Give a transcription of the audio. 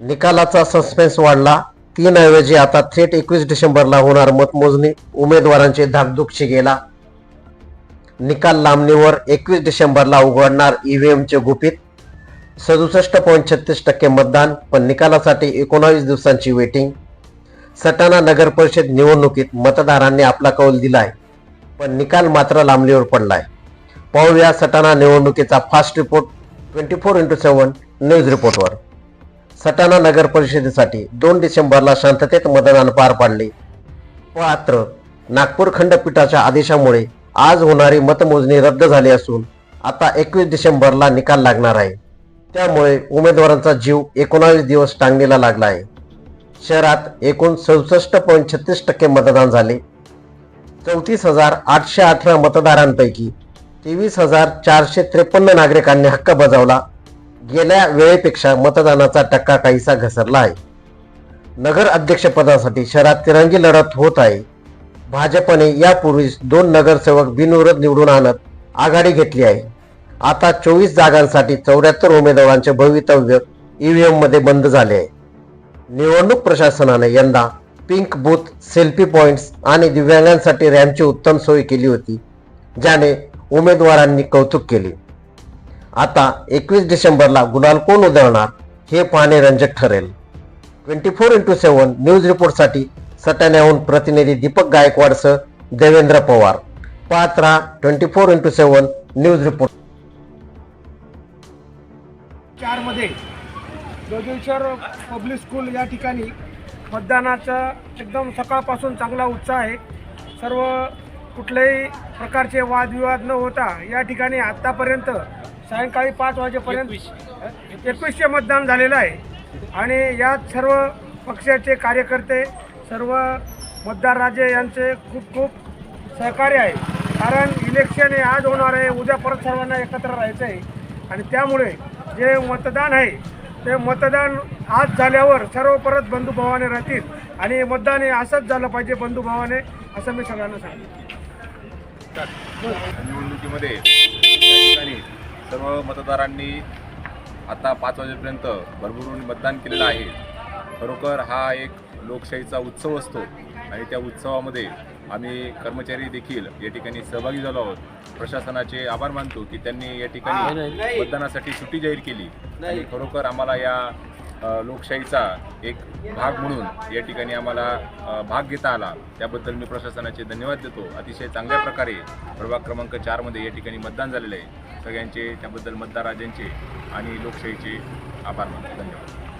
निकालाचा सस्पेन्स वाढला. तीन ऐवजी आता थेट एकवीस डिसेंबरला होणार मतमोजणी. उमेदवारांची धाकधूक गेला. निकाल लांबणीवर एकवीस डिसेंबरला उघडणार ईव्हीएमचे गुपित. सदुसष्ट पॉईंट छत्तीस टक्के मतदान पण निकालासाठी एकोणावीस दिवसांची वेटिंग सटाणा नगर परिषद निवडणुकीत मतदारांनी आपला कौल दिलाय पण निकाल मात्र लांबणीवर पडलाय. पाहूया सटाणा निवडणुकीचा fast report twenty four into seven news रिपोर्टवर Satana नगर परिषदेसाठी दोन डिसेंबरला शांततेत मतदान पार पाडले. मात्र नागपूर खंडपीठाच्या आदेशामुळे आज होणारी मतमोजणी रद्द झाली असून आता एकवीस डिसेंबरला निकाल लागणार आहे. त्यामुळे उमेदवारांचा जीव एकोणावीस दिवस टांगणीला लागला आहे. शहरात एकूण सदुसष्ट पॉईंट छत्तीस टक्के मतदान झाले. चौतीस हजार आठशे अठरा मतदारांपैकी तेवीस हजार चारशे त्रेपन्न नागरिकांनी हक्क बजावला. गेल्या वेळेपेक्षा मतदानाचा टक्का काहीसा घसरला आहे. नगर अध्यक्षपदासाठी शहरात तिरंगी लढत होत आहे. भाजपने यापूर्वीच दोन नगरसेवक बिनविरोध निवडून आणत आघाडी घेतली आहे. आता चोवीस जागांसाठी चौऱ्याहत्तर उमेदवारांचे भवितव्य ईव्हीएममध्ये बंद झाले आहे. निवडणूक प्रशासनाने यंदा पिंक बूथ सेल्फी पॉइंट्स आणि दिव्यांगांसाठी रॅम्पची उत्तम सोय केली होती ज्याने उमेदवारांनी कौतुक केले. आता एकवीस डिसेंबरला गुलाल कोण उधळणार हे पाहणे रंजक ठरेल. Twenty four into seven news रिपोर्टसाठी सटाण्याहून प्रतिनिधी दीपक गायकवाडसह देवेंद्र पवार. पाहत राहा twenty four into seven news report चारमध्ये जोगेश्वर पब्लिक स्कूल या ठिकाणी मतदानाचा एकदम सकाळपासून चांगला उत्साह आहे. सर्व कुठल्याही प्रकारचे वादविवाद न होता या ठिकाणी आत्तापर्यंत सायंकाळी पाच वाजेपर्यंत एकवीसशे मतदान झालेलं आहे. आणि यात सर्व पक्षाचे कार्यकर्ते सर्व मतदार राजे यांचे खूप खूप सहकार्य आहे. कारण इलेक्शन हे आज होणार आहे उद्या परत सर्वांना एकत्र राहायचं आहे. आणि त्यामुळे जे मतदान आहे ते मतदान आज झाल्यावर सर्व परत बंधुभावाने राहतील. आणि मतदान हे असंच झालं पाहिजे बंधुभावाने असं मी सगळ्यांना सांगतो निवडणुकीमध्ये सर्व मतदारांनी आता पाच वाजेपर्यंत भरभरून मतदान केलेलं आहे. खरोखर हा एक लोकशाहीचा उत्सव असतो आणि त्या उत्सवामध्ये आम्ही कर्मचारी देखील या ठिकाणी सहभागी झालो आहोत. प्रशासनाचे आभार मानतो की त्यांनी या ठिकाणी मतदानासाठी सुट्टी जाहीर केली. आणि खरोखर आम्हाला या लोकशाहीचा एक भाग म्हणून या ठिकाणी आम्हाला भाग घेता आला. त्याबद्दल मी प्रशासनाचे धन्यवाद देतो. अतिशय चांगल्या प्रकारे प्रभाग क्रमांक चारमध्ये या ठिकाणी मतदान झालेलं आहे. सगळ्यांचे त्याबद्दल मतदार राजांचे आणि लोकशाहीचे आभार मानतो. धन्यवाद.